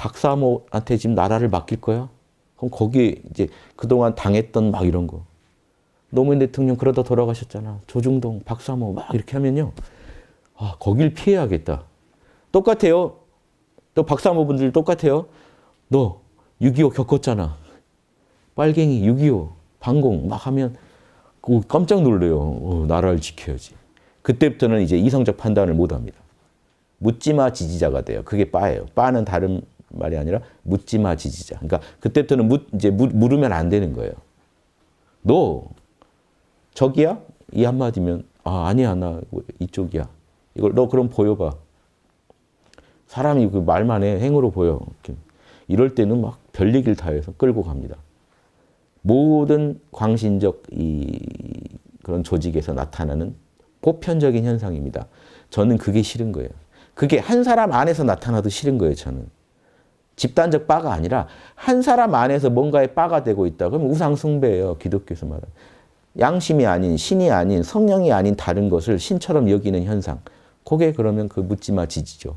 박사모한테 지금 나라를 맡길 거야? 그럼 거기에 이제 그동안 당했던 막 이런 거. 노무현 대통령 그러다 돌아가셨잖아. 조중동, 박사모 막 이렇게 하면요. 아, 거길 피해야겠다. 똑같아요. 또 박사모 분들 똑같아요. 너 6.25 겪었잖아. 빨갱이 6.25 반공 막 하면 깜짝 놀래요. 어, 나라를 지켜야지. 그때부터는 이제 이성적 판단을 못 합니다. 묻지마 지지자가 돼요. 그게 빠예요. 빠는 다른 말이 아니라 묻지 마 지지자. 그러니까 그때부터는 묻, 이제 물, 물으면 안 되는 거예요. 너 저기야? 이 한마디면 아 아니야 나 이쪽이야. 이걸 너 그럼 보여봐. 사람이 그 말만 해 행으로 보여. 이렇게. 이럴 때는 막별 얘기를 다 해서 끌고 갑니다. 모든 광신적 이 그런 조직에서 나타나는 보편적인 현상입니다. 저는 그게 싫은 거예요. 그게 한 사람 안에서 나타나도 싫은 거예요, 저는. 집단적 바가 아니라 한 사람 안에서 뭔가에 바가 되고 있다. 그러면 우상숭배예요, 기독교에서 말하는. 양심이 아닌, 신이 아닌, 성령이 아닌 다른 것을 신처럼 여기는 현상. 그게 그러면 그 묻지마 지지죠.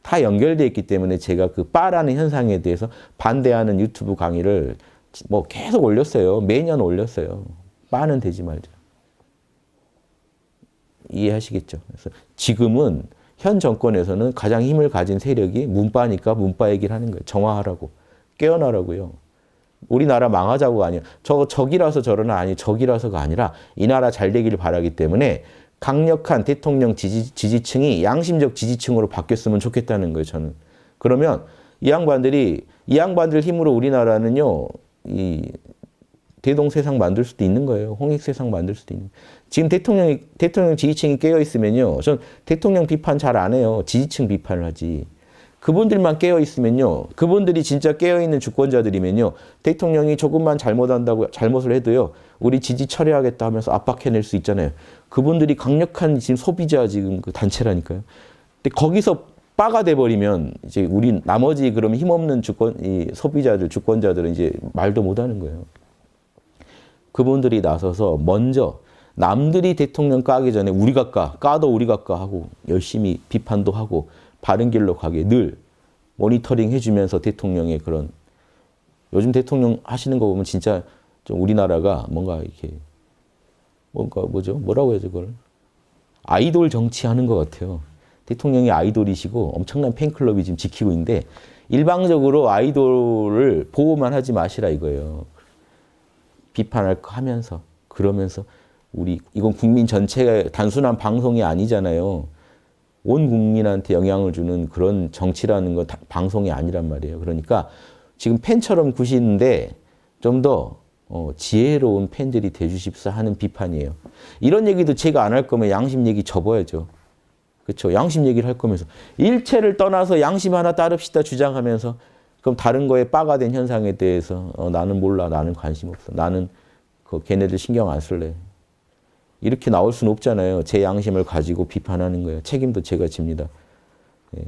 다 연결되어 있기 때문에 제가 그 바라는 현상에 대해서 반대하는 유튜브 강의를 뭐 계속 올렸어요. 매년 올렸어요. 바는 되지 말자. 이해하시겠죠? 그래서 지금은 현 정권에서는 가장 힘을 가진 세력이 문바니까 문바 얘기를 하는 거예요. 정화하라고. 깨어나라고요. 우리나라 망하자고 아니에요. 저 적이라서 저러나 아니 적이라서가 아니라 이 나라 잘 되기를 바라기 때문에 강력한 대통령 지지, 지지층이 양심적 지지층으로 바뀌었으면 좋겠다는 거예요, 저는. 그러면 이 양반들이 이 양반들 힘으로 우리나라는요. 이 대동 세상 만들 수도 있는 거예요. 홍익 세상 만들 수도 있는. 지금 대통령이 대통령 지지층이 깨어 있으면요. 전 대통령 비판 잘 안 해요. 지지층 비판을 하지. 그분들만 깨어 있으면요. 그분들이 진짜 깨어 있는 주권자들이면요. 대통령이 조금만 잘못한다고 잘못을 해도요. 우리 지지 처리하겠다 하면서 압박해낼 수 있잖아요. 그분들이 강력한 지금 소비자 지금 그 단체라니까요. 근데 거기서 빠가 돼 버리면 이제 우리 나머지 그럼 힘없는 주권 이 소비자들 주권자들은 이제 말도 못 하는 거예요. 그분들이 나서서 먼저 남들이 대통령 까기 전에 우리가 까, 까도 우리가 까 하고 열심히 비판도 하고 바른 길로 가게 늘 모니터링 해주면서 대통령의 그런 요즘 대통령 하시는 거 보면 진짜 좀 우리나라가 뭔가 이렇게 뭔가 뭐죠? 뭐라고 해야죠, 그걸? 아이돌 정치하는 것 같아요. 대통령이 아이돌이시고 엄청난 팬클럽이 지금 지키고 있는데 일방적으로 아이돌을 보호만 하지 마시라 이거예요. 비판할 거 하면서 그러면서 우리 이건 국민 전체가 단순한 방송이 아니잖아요. 온 국민한테 영향을 주는 그런 정치라는 건 다- 방송이 아니란 말이에요. 그러니까 지금 팬처럼 구시는데 좀더 어, 지혜로운 팬들이 돼주십사 하는 비판이에요. 이런 얘기도 제가 안 할 거면 양심 얘기 접어야죠. 그렇죠. 양심 얘기를 할 거면서 일체를 떠나서 양심 하나 따릅시다 주장하면서 그럼 다른 거에 빠가 된 현상에 대해서 어, 나는 몰라, 나는 관심 없어, 나는 그 걔네들 신경 안 쓸래. 이렇게 나올 수는 없잖아요. 제 양심을 가지고 비판하는 거예요. 책임도 제가 집니다. 예.